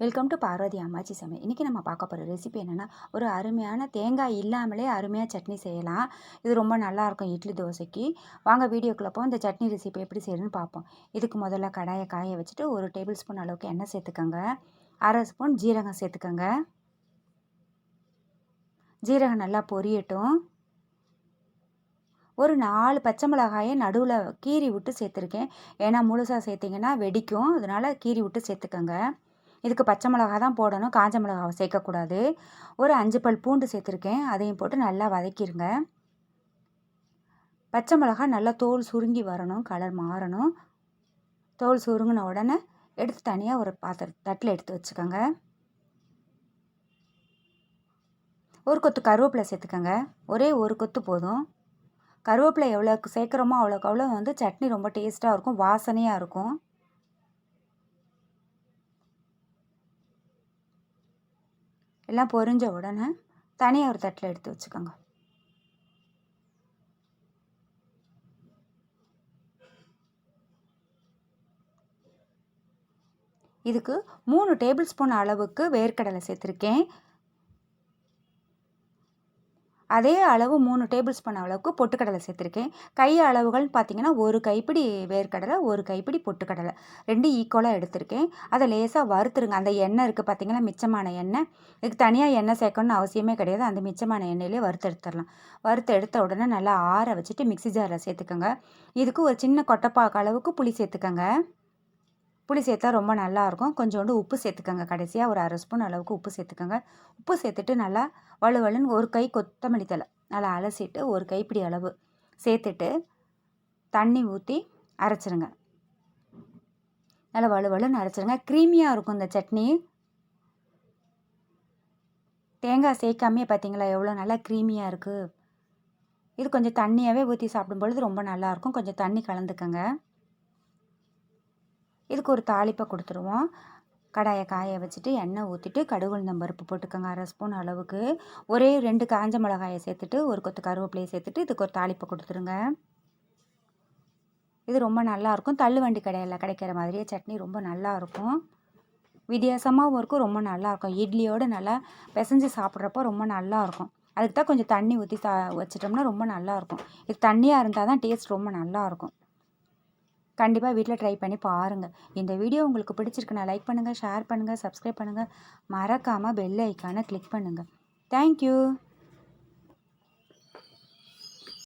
Welcome to Parvati அம்மாச்சி சமையல் இன்றைக்கி நம்ம பார்க்க போகிற ரெசிபி என்னென்னா ஒரு அருமையான தேங்காய் இல்லாமலே அருமையாக சட்னி செய்யலாம். இது ரொம்ப நல்லாயிருக்கும் இட்லி தோசைக்கு. வாங்க வீடியோக்குள்ளப்போ இந்த சட்னி ரெசிபி எப்படி செய்யணும்னு பார்ப்போம். இதுக்கு முதல்ல கடாயை காய வச்சுட்டு ஒரு டேபிள் ஸ்பூன் அளவுக்கு எண்ணெய் சேர்த்துக்கோங்க. அரை ஸ்பூன் ஜீரகம் சேர்த்துக்கோங்க. ஜீரகம் நல்லா பொரியட்டும். ஒரு நாலு பச்சை மிளகாயை நடுவில் கீறி விட்டு சேர்த்துருக்கேன். ஏன்னா முழுசாக சேர்த்திங்கன்னா வெடிக்கும். அதனால் கீறி விட்டு சேர்த்துக்கோங்க. இதுக்கு பச்சை மிளகா தான் போடணும். காஞ்ச மிளகாவை சேர்க்கக்கூடாது. ஒரு அஞ்சு பல் பூண்டு சேர்த்துருக்கேன். அதையும் போட்டு நல்லா வதக்கிடுங்க பச்சை மிளகா நல்லா தோல் சுருங்கி வரணும். கலர் மாறணும். தோல் சுருங்கின உடனே எடுத்து தனியாக ஒரு பாத்திர தட்டில் எடுத்து வச்சுக்கோங்க. ஒரு கொத்து கருவேப்பிலை சேர்த்துக்கோங்க. ஒரே ஒரு கொத்து போதும். கருவேப்பிலை எவ்வளோக்கு சேர்க்குறோமோ அவ்வளோக்கு அவ்வளோ வந்து சட்னி ரொம்ப டேஸ்ட்டாக இருக்கும். வாசனையாக இருக்கும். எல்லாம் பொரிஞ்ச உடனே தனியாக ஒரு தட்டில் எடுத்து வச்சுக்கோங்க. இதுக்கு மூணு டேபிள் ஸ்பூன் அளவுக்கு வேர்க்கடலை சேர்த்துருக்கேன். அதே அளவு மூணு டேபிள் ஸ்பூன் அளவுக்கு பொட்டுக்கடலை சேர்த்துருக்கேன். கை அளவுகள்னு பார்த்தீங்கன்னா ஒரு கைப்பிடி வேர்க்கடலை ஒரு கைப்பிடி பொட்டுக்கடலை. ரெண்டு ஈக்குவலாக எடுத்திருக்கேன். அதை லேசாக வறுத்துருங்க. அந்த எண்ணெய் இருக்குது பார்த்தீங்கன்னா மிச்சமான எண்ணெய். இதுக்கு தனியாக எண்ணெய் சேர்க்கணும்னு அவசியமே கிடையாது. அந்த மிச்சமான எண்ணெயிலே வறுத்து எடுத்துடலாம். வறுத்து எடுத்த உடனே நல்லா ஆற வச்சுட்டு மிக்சி ஜாரில் சேர்த்துக்கோங்க. இதுக்கு ஒரு சின்ன கொட்டைப்பாக்கு அளவுக்கு புளி சேர்த்துக்கோங்க. புளி சேர்த்தா ரொம்ப நல்லாயிருக்கும் கொஞ்சோண்டு உப்பு சேர்த்துக்கோங்க. கடைசியாக ஒரு அரை ஸ்பூன் அளவுக்கு உப்பு சேர்த்துக்கோங்க. உப்பு சேர்த்துட்டு நல்லா வலுவலுன்னு ஒரு கை கொத்தமல்லி தலை நல்லா அலசிட்டு ஒரு கைப்பிடி அளவு சேர்த்துட்டு தண்ணி ஊற்றி அரைச்சிருங்க. நல்லா வலுவலுன்னு அரைச்சிருங்க. க்ரீமியாக இருக்கும் இந்த சட்னி. தேங்காய் சேர்க்காமே பார்த்தீங்களா எவ்வளோ நல்லா க்ரீமியாக இருக்குது இது கொஞ்சம் தண்ணியாகவே ஊற்றி சாப்பிடும் பொழுது ரொம்ப நல்லாயிருக்கும் கொஞ்சம் தண்ணி கலந்துக்கங்க. இதுக்கு ஒரு தாளிப்பை கொடுத்துருவோம். கடாயை காய வச்சுட்டு எண்ணெய் ஊற்றிட்டு கடுகு பருப்பு போட்டுக்கோங்க அரை ஸ்பூன் அளவுக்கு. ஒரே ரெண்டு காஞ்ச மிளகாயை சேர்த்துட்டு ஒரு கொத்து கருவேப்பிலையை சேர்த்துட்டு இதுக்கு ஒரு தாளிப்பை கொடுத்துருங்க. இது ரொம்ப நல்லாயிருக்கும் தள்ளுவண்டி கடையில் கிடைக்கிற மாதிரியே சட்னி ரொம்ப நல்லாயிருக்கும் வித்தியாசமாகவும் இருக்கும் ரொம்ப நல்லாயிருக்கும் இட்லியோடு நல்லா பிசைஞ்சு சாப்பிட்றப்போ ரொம்ப நல்லாயிருக்கும் அதுக்கு தான் கொஞ்சம் தண்ணி ஊற்றி சா வச்சிட்டோம்னா ரொம்ப நல்லாயிருக்கும் இது தண்ணியாக இருந்தால் தான் டேஸ்ட் ரொம்ப நல்லாயிருக்கும் கண்டிப்பாக வீட்டில் ட்ரை பண்ணி பாருங்கள் இந்த வீடியோ உங்களுக்கு பிடிச்சிருக்குன்னா லைக் பண்ணுங்கள் ஷேர் பண்ணுங்கள் சப்ஸ்கிரைப் பண்ணுங்கள் மறக்காமல் பெல் ஐக்கானை கிளிக் பண்ணுங்கள் தேங்க்யூ